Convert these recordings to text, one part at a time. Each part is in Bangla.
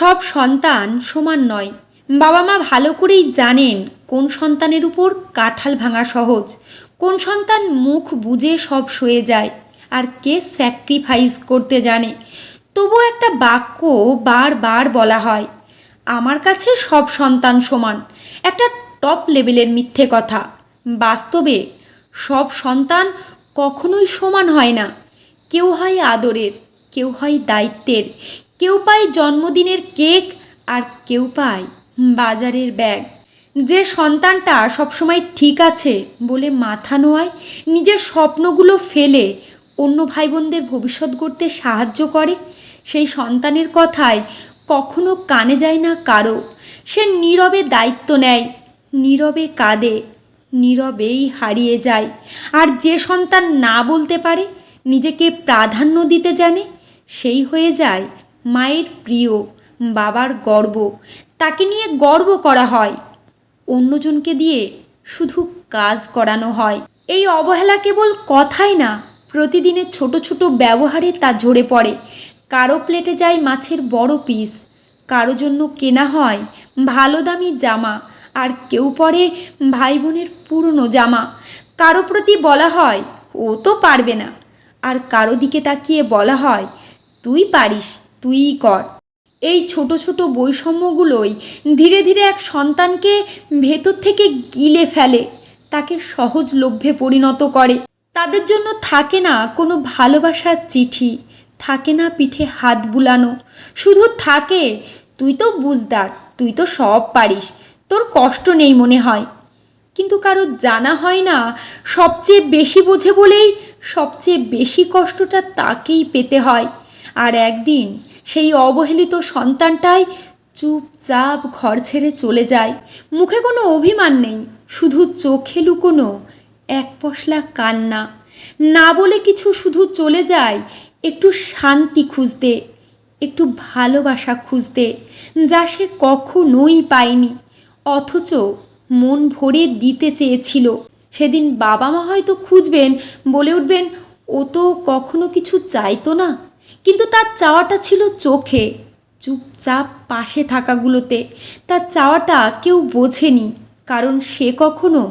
সব সন্তান সমান নয়। বাবা মা ভালো করেই জানেন কোন সন্তানের উপর কাঁঠাল ভাঙা সহজ, কোন সন্তান মুখ বুজে সব সয়ে যায়, আর কে স্যাক্রিফাইস করতে জানে। তবু একটা বাক্য বারবার বলা হয়, আমার কাছে সব সন্তান সমান। একটা টপ লেভেলের মিথ্যে কথা। বাস্তবে সব সন্তান কখনোই সমান হয় না। কেউ হয় আদরের, কেউ হয় দায়িত্বের কেউ পায় জন্মদিনের কেক আর কেউ পায় বাজারের ব্যাগ। যে সন্তানটা সবসময় ঠিক আছে বলে মাথা নোয়ায়, নিজের স্বপ্নগুলো ফেলে অন্য ভাই বোনদের ভবিষ্যৎ গড়তে সাহায্য করে, সেই সন্তানের কথায় কখনো কানে যায় না কারও। সে নীরবে দায়িত্ব নেয়, নীরবে কাঁদে, নীরবেই হারিয়ে যায়। আর যে সন্তান না বলতে পারে, নিজেকে প্রাধান্য দিতে জানে, সেই হয়ে যায় মায়ের প্রিয়, বাবার গর্ব, তাকে নিয়ে গর্ব করা হয়। অন্যজনকে দিয়ে শুধু কাজ করানো হয়। এই অবহেলা কেবল কথাই না, প্রতিদিনের ছোট ছোট ব্যবহারে তা ঝরে পড়ে। কারও প্লেটে যায় মাছের বড় পিস, কারও জন্য কেনা হয় ভালো দামি জামা, আর কেউ পরে ভাই বোনের পুরনো জামা। কারও প্রতি বলা হয়, ও তো পারবে না। আর কারও দিকে তাকিয়ে বলা হয়, তুই পারিস। তুইই কর। এই ছোট ছোট বৈষম্যগুলোই ধীরে ধীরে এক সন্তানকে ভেতর থেকে গিলে ফেলে। তাকে সহজলভ্যে পরিণত করে। তাদের জন্য থাকে না কোনো ভালোবাসার চিঠি, থাকে না পিঠে হাত বুলানো। শুধু থাকে, তুই তো বুঝদার, তুই তো সব পারিস, তোর কষ্ট নেই মনে হয়। কিন্তু কারও জানা হয় না, সবচেয়ে বেশি বোঝে বলেই সবচেয়ে বেশি কষ্টটা তাকেই পেতে হয়। আর একদিন সেই অবহেলিত সন্তানটাই চুপচাপ ঘর ছেড়ে চলে যায়। মুখে কোনো অভিমান নেই, শুধু চোখে লুকোনো এক পশলা কান্না। না বলে কিছু শুধু চলে যায়, একটু শান্তি খুঁজতে, একটু ভালোবাসা খুঁজতে, যা সে কখনোই পায়নি, অথচ মন ভরে দিতে চেয়েছিল। সেদিন বাবা মা হয়তো খুঁজবেন, বলে উঠবেন, ও তো কখনো কিছু চাইতো না। কিন্তু তার চাওয়াটা ছিল চোখে। চুপচাপ পাশে থাকাগুলোতে তার চাওয়াটা কেউ বোঝেনি, কারণ সে কখনো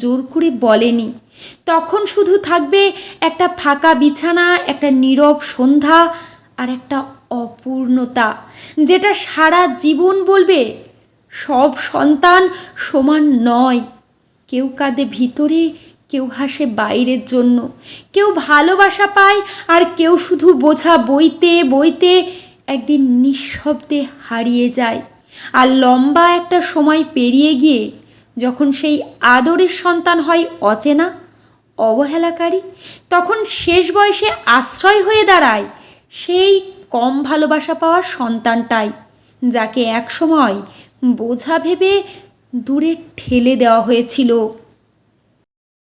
জোর করে বলেনি। তখন শুধু থাকবে একটা ফাঁকা বিছানা, একটা নীরব সন্ধ্যা আর একটা অপূর্ণতা, যেটা সারা জীবন বলবে, সব সন্তান সমান নয়। কেউ কাঁদে ভিতরে কেউ হাসে বাইরের জন্য, কেউ ভালোবাসা পায় আর কেউ শুধু বোঝা বইতে বইতে একদিন নিঃশব্দে হারিয়ে যায়। আর লম্বা একটা সময় পেরিয়ে গিয়ে যখন সেই আদরের সন্তান হয় অচেনা, অবহেলাকারী, তখন শেষ বয়সে আশ্রয় হয়ে দাঁড়ায় সেই কম ভালোবাসা পাওয়া সন্তানটাই, যাকে একসময় বোঝা ভেবে দূরে ঠেলে দেওয়া হয়েছিল।